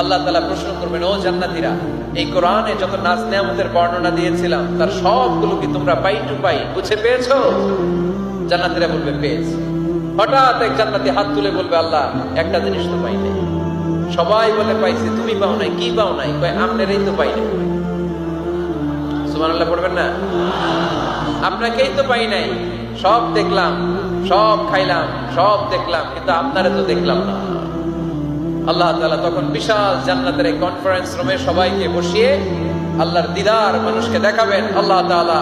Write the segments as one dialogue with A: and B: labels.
A: আল্লাহ তালা প্রশ্ন করবেন, ও জান্নাতীরা, এই কোরআনে যত নাজ নেয়ামতের বর্ণনা দিয়েছিলাম, তার সবগুলো কি তোমরা পাই টু পাই বুঝে পেয়েছ? জান্নাতীরা বলবে, পেয়েছি। হঠাৎ এক জান্নাতি হাত তুলে বলবে, আল্লাহ, একটা জিনিস তো পাই নাই। সবাই বলে, পাইছি, তুমি পাও নাই, কি পাও নাই? কয়, আমনেরই তো পাই নাই। পড়বেন না? আপনাকেই তো পাই নাই। সব দেখলাম, সব খাইলাম, সব দেখলাম, কিন্তু আপনারে তো দেখলাম না। আল্লাহ তাআলা তখন বিশাল জান্নাতের এই কনফারেন্স রুমে সবাইকে বসিয়ে আল্লাহর দিদার মানুষকে দেখাবেন। আল্লাহ তাআলা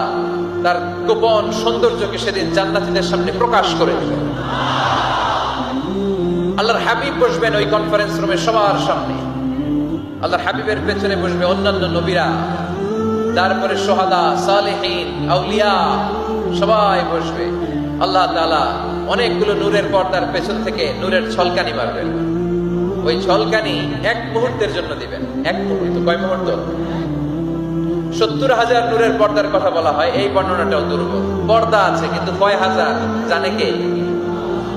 A: তার গোপন সৌন্দর্যকে সেদিন জান্নাতীদের সামনে প্রকাশ করে দিবেন। আল্লাহর হাবিব বসবেন ওই কনফারেন্স রুমে সবার সামনে। আল্লাহর হাবিবের পেছনে বসবে অন্যান্য নবীরা। তারপরে সোহাদা, সালেহীন, আউলিয়া সবাই বসবে। আল্লাহ তাআলা অনেকগুলো নূরের পর্দার পেছন থেকে নূরের ছলকানি মারবেন। ওই ঝলকানি এক মুহূর্তের জন্য দিবেন। এক মুহূর্ত, কয় মুহূর্ত? সত্তর হাজার নূরের পর্দার কথা বলা হয়, এই বর্ণনাটাও দুর্বল। পর্দা আছে, কিন্তু কয় হাজার? জানে কে?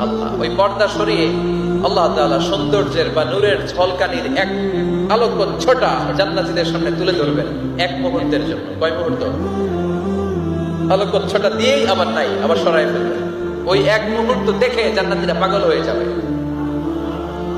A: আল্লাহ। ওই পর্দা সরিয়ে আল্লাহ তাআলা সৌন্দর্যের বা নূরের ঝলকানির এক আলোক ছোটা জান্নাতীদের সামনে তুলে ধরবেন এক মুহূর্তের জন্য। কয় মুহূর্ত? আলোক ছোটা দিয়েই আবার নাই, আবার সরাই ফেলবে ওই এক মুহূর্ত দেখে জান্নাতীরা পাগল হয়ে যাবে।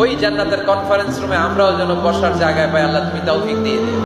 A: ওই জান্নাতের কনফারেন্স রুমে আমরাও যেন বসার জায়গায় পাই। আল্লাহ তুমি তৌফিক দিয়ে দিও।